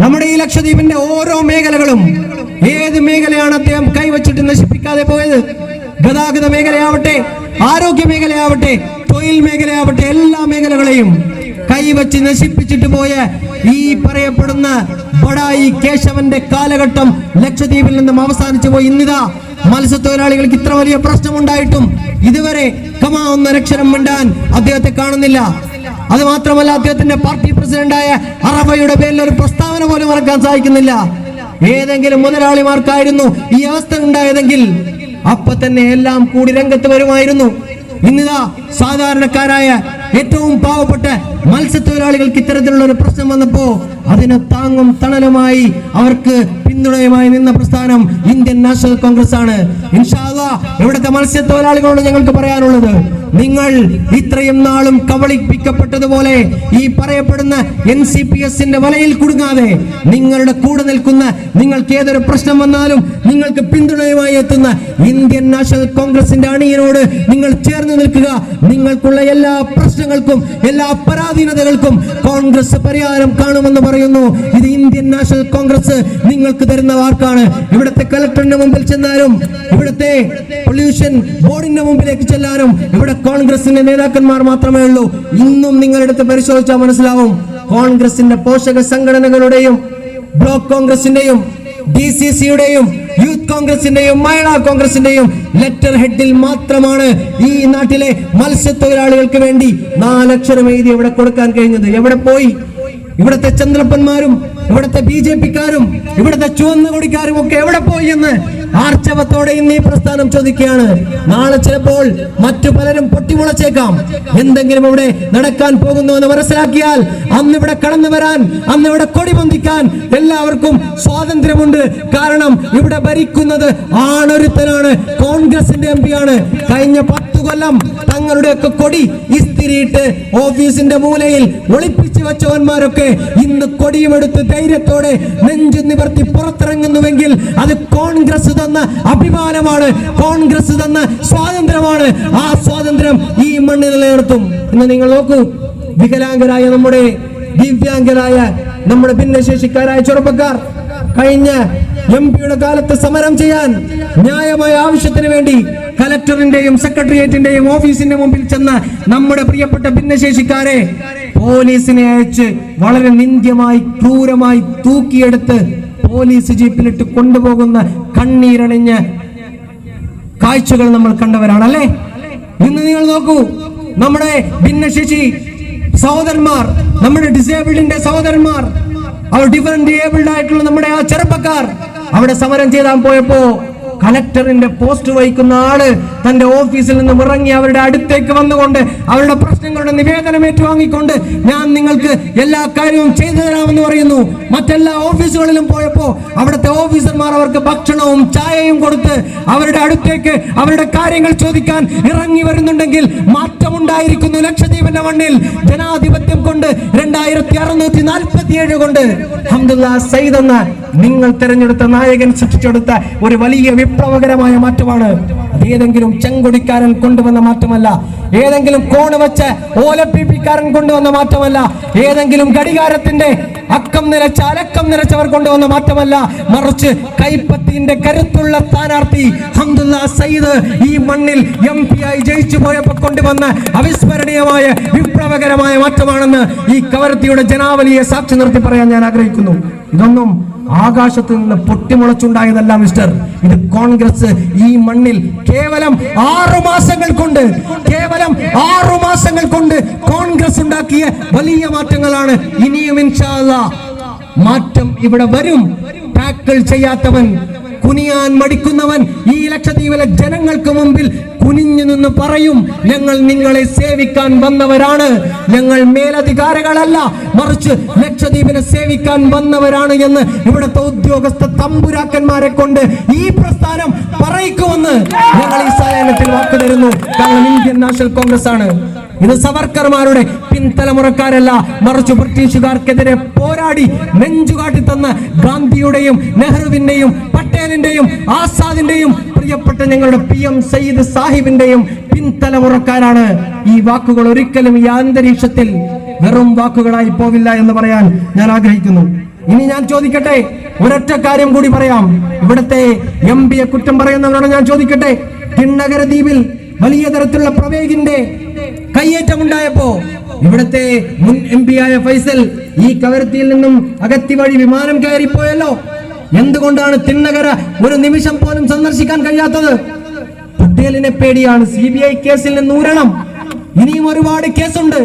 നമ്മുടെ ഈ ലക്ഷദ്വീപിന്റെ ഓരോ മേഖലകളും ഏത് മേഖലയാണ് അദ്ദേഹം കൈവച്ചിട്ട് നശിപ്പിക്കാതെ പോയത്? ഗതാഗത മേഖലയാവട്ടെ ആരോഗ്യ മേഖലയാവട്ടെ തൊഴിൽ മേഖലയാവട്ടെ എല്ലാ മേഖലകളെയും കൈവച്ച് നശിപ്പിച്ചിട്ട് പോയ ഈ പറയപ്പെടുന്ന ബടായി കേശവന്റെ കാലഘട്ടം ലക്ഷദ്വീപിൽ നിന്നും അവസാനിച്ചു പോയി. ഇന്നിതാ മത്സ്യത്തൊഴിലാളികൾക്ക് ഇത്ര വലിയ പ്രശ്നമുണ്ടായിട്ടും ഇതുവരെ കമാ ഒന്നരക്ഷരം മിണ്ടാൻ അദ്ദേഹത്തെ കാണുന്നില്ല. അത് മാത്രമല്ല അദ്ദേഹത്തിന്റെ പാർട്ടി പ്രസിഡന്റായ അറബയുടെ പേരിൽ ഒരു പ്രസ്താവന പോലും ഇറക്കാൻ സാധിക്കുന്നില്ല. ഏതെങ്കിലും മുതലാളിമാർക്കായിരുന്നു ഈ അവസ്ഥ ഉണ്ടായതെങ്കിൽ അപ്പൊ തന്നെ എല്ലാം കൂടി രംഗത്ത് വരുമായിരുന്നു. ഇന്നിതാ സാധാരണക്കാരായ ഏറ്റവും പാവപ്പെട്ട മത്സ്യത്തൊഴിലാളികൾക്ക് ഇത്തരത്തിലുള്ള ഒരു പ്രശ്നം വന്നപ്പോ അതിന് താങ്ങും തണലുമായി അവർക്ക് പിന്തുണയുമായി നിന്ന പ്രസ്ഥാനം ഇന്ത്യൻ നാഷണൽ കോൺഗ്രസ് ആണ്. ഇവിടുത്തെ മത്സ്യത്തൊഴിലാളികളോട് ഞങ്ങൾക്ക് പറയാനുള്ളത്? നിങ്ങൾ ഇത്രയും നാളും കബളിപ്പിക്കപ്പെട്ടതുപോലെ ഈ പറയപ്പെടുന്ന എൻ സി പി എസിന്റെ വലയിൽ കുടുങ്ങാതെ നിങ്ങളുടെ കൂടെ നിൽക്കുന്ന നിങ്ങൾക്ക് ഏതൊരു പ്രശ്നം വന്നാലും നിങ്ങൾക്ക് പിന്തുണയുമായി എത്തുന്ന ഇന്ത്യൻ നാഷണൽ കോൺഗ്രസിന്റെ അണിയനോട് നിങ്ങൾ ചേർന്ന് നിൽക്കുക. നിങ്ങൾക്കുള്ള എല്ലാ പ്രശ്നങ്ങൾക്കും എല്ലാ പരാധീനതകൾക്കും കോൺഗ്രസ് പരിഹാരം കാണുമെന്ന് പറയുന്നു. ഇത് ഇന്ത്യൻ നാഷണൽ കോൺഗ്രസ് നിങ്ങൾക്ക് തരുന്ന വാർക്കാണ്. ഇവിടുത്തെ കലക്ടറിന്റെ മുമ്പിൽ ചെന്നാലും ഇവിടുത്തെ പൊല്യൂഷൻ ബോർഡിന്റെ മുമ്പിലേക്ക് ചെല്ലാനും ഇവിടെ കോൺഗ്രസിന്റെ നേതാക്കന്മാർ മാത്രമേ ഉള്ളൂ. ഇന്നും നിങ്ങളെടുത്ത് പരിശോധിച്ചാൽ മനസ്സിലാവും. കോൺഗ്രസിന്റെ പോഷക സംഘടനകളുടെയും ബ്ലോക്ക് കോൺഗ്രസിന്റെയും ഡി സി സിയുടെയും യൂത്ത് കോൺഗ്രസിന്റെയും മഹിളാ കോൺഗ്രസിന്റെയും ലെറ്റർ ഹെഡിൽ മാത്രമാണ് ഈ നാട്ടിലെ മത്സ്യത്തൊഴിലാളികൾക്ക് വേണ്ടി നാലക്ഷരം എഴുതി എവിടെ കൊടുക്കാൻ കഴിഞ്ഞത്. എവിടെ പോയി? ഇവിടത്തെ ചന്ദ്രപ്പന്മാരും ഇവിടത്തെ ബി ജെ പിക്കാരും ഇവിടുത്തെ ചുവന്ന കൊടിക്കാരും ഒക്കെ എവിടെ പോയി എന്ന് ആർച്ചവത്തോടെ നീ പ്രസ്ഥാനം ചോദിക്കുകയാണ്. നാളെ ചിലപ്പോൾ മറ്റു പലരും പൊട്ടിമുളച്ചേക്കാം. എന്തെങ്കിലും അവിടെ നടക്കാൻ പോകുന്നു എന്ന് മനസ്സിലാക്കിയാൽ അന്ന് ഇവിടെ കടന്നു വരാൻ അന്ന് ഇവിടെ കൊടി പൊന്തിക്കാൻ എല്ലാവർക്കും സ്വാതന്ത്ര്യമുണ്ട്. കാരണം ഇവിടെ ഭരിക്കുന്നത് ആണൊരുത്തനാണ്. കോൺഗ്രസിന്റെ എം ആണ് കഴിഞ്ഞ പത്തു കൊല്ലം തങ്ങളുടെയൊക്കെ കൊടി ഇസ്തിരിയിട്ട് ഓഫീസിന്റെ മൂലയിൽ ഒളിപ്പിച്ചു വെച്ചവന്മാരൊക്കെ ഇന്ന് കൊടിയുമെടുത്ത് ധൈര്യത്തോടെ നെഞ്ചു നിവർത്തി പുറത്തിറങ്ങുന്നുവെങ്കിൽ അത് കോൺഗ്രസ് തന്ന അഭിമാനമാണ്. കോൺഗ്രസ് തന്ന സ്വാതന്ത്ര്യമാണ്. ആ സ്വാതന്ത്ര്യം ഈ മണ്ണിൽ നിലനിർത്തും. എന്ന് നിങ്ങൾ നോക്കൂ വികലാംഗരായ നമ്മുടെ ദിവ്യാംഗരായ നമ്മുടെ ഭിന്നശേഷിക്കാരായ ചെറുപ്പക്കാർ കഴിഞ്ഞ എം പിയുടെ കാലത്ത് സമരം ചെയ്യാൻ ന്യായമായ ആവശ്യത്തിന് വേണ്ടി കലക്ടറിന്റെയും സെക്രട്ടേറിയറ്റിന്റെയും ഓഫീസിന്റെ മുമ്പിൽ ചെന്ന നമ്മുടെ പ്രിയപ്പെട്ട ഭിന്നശേഷിക്കാരെ പോലീസിനെ അയച്ച് വളരെ നിന്ദ്യമായി ക്രൂരമായി തൂക്കിയെടുത്ത് പോലീസ് ജീപ്പിലിട്ട് കൊണ്ടുപോകുന്ന കണ്ണീരണിഞ്ഞ കാഴ്ചകൾ നമ്മൾ കണ്ടവരാണ് അല്ലേ? ഇന്ന് നിങ്ങൾ നോക്കൂ നമ്മുടെ ഭിന്നശേഷി സഹോദരന്മാർ നമ്മുടെ ഡിസേബിൾഡിന്റെ സഹോദരന്മാർ അവർ ഡിഫറെന്റ് ഏബിൾഡ് ആയിട്ടുള്ള നമ്മുടെ ആ ചെറുപ്പക്കാർ അവിടെ സമരം ചെയ്താൽ പോയപ്പോ കലക്ടറിന്റെ പോസ്റ്റ് വഹിക്കുന്ന ആൾ തന്റെ ഓഫീസിൽ നിന്നും ഇറങ്ങി അവരുടെ അടുത്തേക്ക് വന്നുകൊണ്ട് അവരുടെ പ്രശ്നങ്ങളുടെ നിവേദനം ഏറ്റുവാങ്ങിക്കൊണ്ട് ഞാൻ നിങ്ങൾക്ക് എല്ലാ കാര്യവും ചെയ്തു തരാമെന്ന് പറയുന്നു. മറ്റെല്ലാ ഓഫീസുകളിലും പോയപ്പോ അവിടുത്തെ ഓഫീസർമാർ അവർക്ക് ഭക്ഷണവും ചായയും കൊടുത്ത് അവരുടെ അടുത്തേക്ക് അവരുടെ കാര്യങ്ങൾ ചോദിക്കാൻ ഇറങ്ങി വരുന്നുണ്ടെങ്കിൽ മാറ്റമുണ്ടായിരിക്കുന്നു ലക്ഷദ്വീപിന്റെ മണ്ണിൽ. ജനാധിപത്യം കൊണ്ട് രണ്ടായിരത്തി അറുന്നൂറ്റി നാൽപ്പത്തി ഏഴ് കൊണ്ട് അഹമ്മദ് സയ്യിദ് എന്ന നിങ്ങൾ തെരഞ്ഞെടുത്ത നായകൻ സൃഷ്ടിച്ചെടുത്ത ഒരു വലിയ വിപ്ലവകരമായ മാറ്റമാണ്. അത് ഏതെങ്കിലും ചെങ്കൊടിക്കാരൻ കൊണ്ടുവന്ന മാറ്റമല്ല. ഏതെങ്കിലും കോണ് വെച്ച് ഓലപ്പിപ്പിക്കാരൻ കൊണ്ടുവന്ന മാറ്റമല്ല. ഏതെങ്കിലും ഘടികാരത്തിന്റെ അക്കം നിറച്ച അലക്കം നിറച്ചവർ കൊണ്ടുവന്ന മാറ്റമല്ല. മറിച്ച് കൈപ്പത്തിന്റെ കരുത്തുള്ള സ്ഥാനാർത്ഥി ഹംദുല്ല സയ്യിദ് ഈ മണ്ണിൽ എം പി ആയി ജയിച്ചു പോയപ്പോൾ കൊണ്ടുവന്ന അവിസ്മരണീയമായ വിപ്ലവകരമായ മാറ്റമാണെന്ന് ഈ കവരത്തിയുടെ ജനാവലിയെ സാക്ഷി നിർത്തി പറയാൻ ഞാൻ ആഗ്രഹിക്കുന്നു. ഇതൊന്നും ആകാശത്ത് നിന്ന് പൊട്ടിമുളച്ചുണ്ടായതല്ല മിസ്റ്റർ. ഇത് കോൺഗ്രസ് ഈ മണ്ണിൽ കേവലം ആറു മാസങ്ങൾ കൊണ്ട് കേവലം ആറു മാസങ്ങൾ കൊണ്ട് കോൺഗ്രസ് ഉണ്ടാക്കിയ വലിയ മാറ്റങ്ങളാണ്. ഇനിയും മാറ്റം ഇവിടെ വരും. ടാക്കിൾ ചെയ്യാത്തവൻ കുനിയാൻ മടിക്കുന്നവൻ ഈ ലക്ഷദ്വീപിലെ ജനങ്ങൾക്ക് മുമ്പിൽ കുനിഞ്ഞു നിന്ന് പറയും ഞങ്ങൾ നിങ്ങളെ സേവിക്കാൻ വന്നവരാണ്. ഞങ്ങൾ മേലധികാരികളല്ല. മറിച്ച് ലക്ഷദ്വീപിനെ സേവിക്കാൻ വന്നവരാണ് എന്ന് ഇവിടുത്തെ ഉദ്യോഗസ്ഥ തമ്പുരാക്കന്മാരെ കൊണ്ട് ഈ പ്രസ്ഥാനം പറയിക്കുമെന്ന് ഞങ്ങൾ ഈ സായാഹ്നത്തിൽ വാക്ക് തരുന്നു. കാരണം ഇന്ത്യൻ നാഷണൽ കോൺഗ്രസ് ആണ്. ഇത് സവർക്കർമാരുടെ പിൻതലമുറക്കാരല്ല. മറിച്ച് ബ്രിട്ടീഷുകാർക്കെതിരെ പോരാടി നെഞ്ചുകാട്ടി തന്ന ഗാന്ധിയുടെയും നെഹ്റുവിന്റെയും പട്ടേലിന്റെയും ആസാദിന്റെയും പ്രിയപ്പെട്ട ഞങ്ങളുടെ പി എം സയ്യിദ് സാഹിബിന്റെയും പിൻതലമുറക്കാരാണ്. ഈ വാക്കുകൾ ഒരിക്കലും ഈ അന്തരീക്ഷത്തിൽ വെറും വാക്കുകളായി പോവില്ല എന്ന് പറയാൻ ഞാൻ ആഗ്രഹിക്കുന്നു. ഇനി ഞാൻ ചോദിക്കട്ടെ ഒരൊറ്റ കാര്യം കൂടി പറയാം. ഇവിടുത്തെ എം പിയെ കുറ്റം പറയുന്നവരോട് ഞാൻ ചോദിക്കട്ടെ കിണ്ണകര ദ്വീപിൽ വലിയ തരത്തിലുള്ള പ്രവേഗിന്റെ കയ്യേറ്റമുണ്ടായപ്പോ ഇവിടുത്തെ മുൻ എം പി ആയ ഫൈസൽ ഈ കവരത്തിയിൽ നിന്നും അകത്തി വഴി വിമാനം കയറിപ്പോയല്ലോ. എന്തുകൊണ്ടാണ് തിണ്ണകര ഒരു നിമിഷം പോലും സന്ദർശിക്കാൻ കഴിയാത്തത്? പട്ടേലിനെ പേടിയാണ് സി ബി ഐ കേസിൽ നിന്ന് ഊരണം. ഇനിയും ഒരുപാട് കേസുണ്ട്.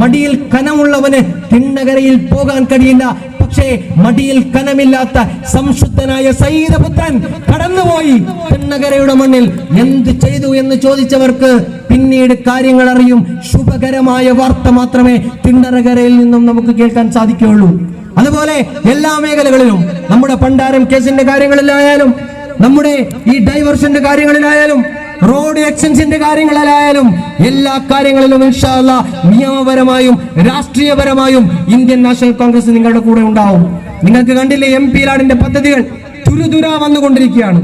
മടിയിൽ കനമുള്ളവന് തിണ്ണകരയിൽ പോകാൻ കഴിയില്ല. പക്ഷേ മടിയിൽ കനമില്ലാത്ത സംശുദ്ധനായ സൈദപുത്രൻ കടന്നുപോയി. തിണ്ണകരയുടെ മണ്ണിൽ എന്ത് ചെയ്തു എന്ന് ചോദിച്ചവർക്ക് പിന്നീട് കാര്യങ്ങൾ അറിയും ശുഭകരമായ വാർത്ത മാത്രമേ തിണ്ണകരയിൽ നിന്നും നമുക്ക് കേൾക്കാൻ സാധിക്കുകയുള്ളൂ. അതുപോലെ എല്ലാ മേഖലകളിലും നമ്മുടെ പണ്ടാരം കേസിന്റെ കാര്യങ്ങളിലായാലും നമ്മുടെ ഈ ഡൈവേഴ്സിന്റെ കാര്യങ്ങളിലായാലും റോഡ് എക്സൻസിന്റെ കാര്യങ്ങളിലായാലും എല്ലാ കാര്യങ്ങളിലും ഇൻഷാല്ല നിയമപരമായും രാഷ്ട്രീയപരമായും ഇന്ത്യൻ നാഷണൽ കോൺഗ്രസ് നിങ്ങളുടെ കൂടെ ഉണ്ടാവും. നിങ്ങൾക്ക് കണ്ടില്ലേ എം പി ലാഡിന്റെ പദ്ധതികൾ തുരുതുര വന്നുകൊണ്ടിരിക്കുകയാണ്.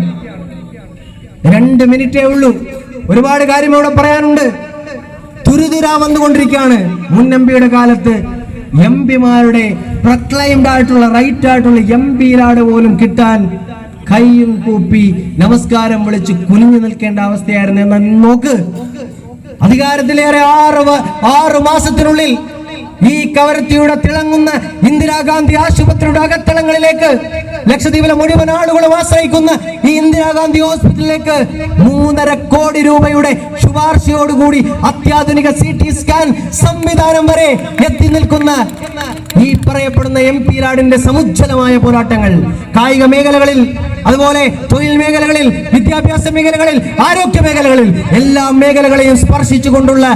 രണ്ട് മിനിറ്റേ ഉള്ളൂ. ഒരുപാട് കാര്യം ഇവിടെ പറയാനുണ്ട്. തുരുതുര വന്നുകൊണ്ടിരിക്കുകയാണ്. മുൻ എം പിയുടെ കാലത്ത് എം പിമാരുടെ പ്രക്ലൈംഡ് ആയിട്ടുള്ള റൈറ്റ് ആയിട്ടുള്ള എം പിയിലാട് പോലും കിട്ടാൻ കൈയും കൂപ്പി നമസ്കാരം വിളിച്ച് കുനിഞ്ഞു നിൽക്കേണ്ട അവസ്ഥയായിരുന്നു. എന്നാൽ നോക്ക് അധികാരത്തിലേറെ ആറു ആറ് മാസത്തിനുള്ളിൽ ഈ കവരത്തിയുടെ തിളങ്ങുന്ന ഇന്ദിരാഗാന്ധി ആശുപത്രിയുടെ അകത്തളങ്ങളിലേക്ക് ലക്ഷദ്വീപിലെ മുഴുവൻ ആളുകളും ആശ്രയിക്കുന്ന ഈ ഇന്ദിരാഗാന്ധി ഹോസ്പിറ്റലിലേക്ക് മൂന്നര കോടി രൂപയുടെ ശുപാർശയോടുകൂടി അത്യാധുനിക സി ടി സ്കാൻ സംവിധാനം വരെ എത്തി നിൽക്കുന്ന ഈ പറയപ്പെടുന്ന എം പി ലാഡിന്റെ സമുജ്ജലമായ പോരാട്ടങ്ങൾ. കായിക മേഖലകളിൽ അതുപോലെ തൊഴിൽ മേഖലകളിൽ വിദ്യാഭ്യാസ മേഖലകളിൽ ആരോഗ്യ മേഖലകളിൽ എല്ലാ മേഖലകളെയും സ്പർശിച്ചുകൊണ്ടുള്ള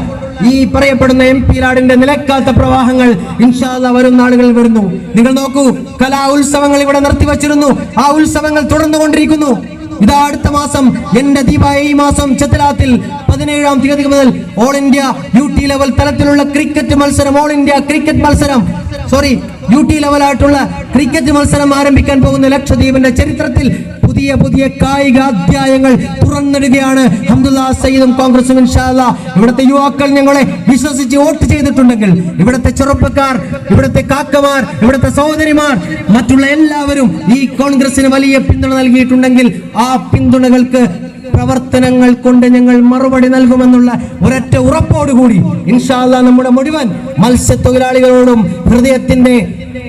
ഈ പറയപ്പെടുന്ന എം പി ലാഡിന്റെ നിലക്കാത്ത പ്രവാഹങ്ങൾ ഇൻഷാല്ല വരും നാളുകളിൽ വരുന്നു. നിങ്ങൾ നോക്കൂ കലാ ഉത്സവങ്ങൾ ഇവിടെ നിർത്തിവച്ചിരുന്നു ആ ഉത്സവങ്ങൾ തുടർന്നു കൊണ്ടിരിക്കുന്നു ഇതാ അടുത്ത മാസം എന്റെ ദീപ ഈ മാസം ചെത്തലാത്തിൽ പതിനേഴാം തീയതി മുതൽ all India U T level തലത്തിലുള്ള ക്രിക്കറ്റ് മത്സരം ഓൾ ഇന്ത്യ ക്രിക്കറ്റ് മത്സരം. സോറി യു ടി ലെവലായിട്ടുള്ള ക്രിക്കറ്റ് മത്സരം ആരംഭിക്കാൻ പോകുന്ന ലക്ഷദ്വീപിന്റെ ചരിത്രത്തിൽ പുതിയ പുതിയ കായിക അധ്യായങ്ങൾ തുറന്നിടുകയാണ്. അബ്ദുള്ള സയ്യിദും കോൺഗ്രസും ഇൻഷാല്ല ഇവിടുത്തെ യുവാക്കൾ ഞങ്ങളെ വിശ്വസിച്ച് വോട്ട് ചെയ്തിട്ടുണ്ടെങ്കിൽ ഇവിടുത്തെ ചെറുപ്പക്കാർ ഇവിടുത്തെ കാക്കമാർ ഇവിടുത്തെ സഹോദരിമാർ മറ്റുള്ള എല്ലാവരും ഈ കോൺഗ്രസിന് വലിയ പിന്തുണ നൽകിയിട്ടുണ്ടെങ്കിൽ ആ പിന്തുണകൾക്ക് പ്രവർത്തനങ്ങൾ കൊണ്ട് ഞങ്ങൾ മറുപടി നൽകുമെന്നുള്ള ഒരൊറ്റ ഉറപ്പോടുകൂടി ഇൻഷാല്ല നമ്മുടെ മുഴുവൻ മത്സ്യത്തൊഴിലാളികളോടും ഹൃദയത്തിന്റെ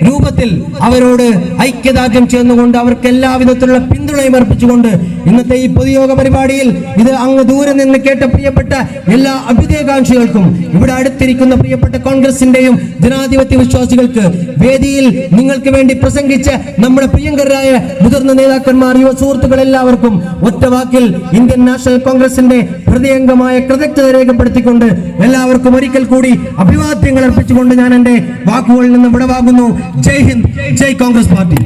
രൂപത്തിൽ അവരോട് ഐക്യദാർഢ്യം ചേർന്നുകൊണ്ട് അവർക്ക് എല്ലാവിധത്തിലുള്ള പിന്തുണയും അർപ്പിച്ചുകൊണ്ട് ഇന്നത്തെ ഈ പൊതുയോഗ പരിപാടിയിൽ ഇത് അങ്ങ് ദൂരെ നിന്ന് കേട്ട പ്രിയപ്പെട്ട എല്ലാ അഭ്യുദയകാംക്ഷികൾക്കും ഇവിടെ അടുത്തിരിക്കുന്ന പ്രിയപ്പെട്ട കോൺഗ്രസിന്റെയും ജനാധിപത്യ വിശ്വാസികൾക്ക് വേദിയിൽ നിങ്ങൾക്ക് വേണ്ടി പ്രസംഗിച്ച നമ്മുടെ പ്രിയങ്കരായ മുതിർന്ന നേതാക്കന്മാർ യുവ സുഹൃത്തുക്കൾ എല്ലാവർക്കും ഒറ്റ വാക്കിൽ ഇന്ത്യൻ നാഷണൽ കോൺഗ്രസിന്റെ ഹൃദയംഗമായ കൃതജ്ഞത രേഖപ്പെടുത്തിക്കൊണ്ട് എല്ലാവർക്കും ഒരിക്കൽ കൂടി അഭിവാദ്യങ്ങൾ അർപ്പിച്ചുകൊണ്ട് ഞാൻ എന്റെ വാക്കുകളിൽ നിന്ന് വിടവാകുന്നു ജയ് ഹിന്ദ് ജയ് കോൺഗ്രസ് പാർട്ടി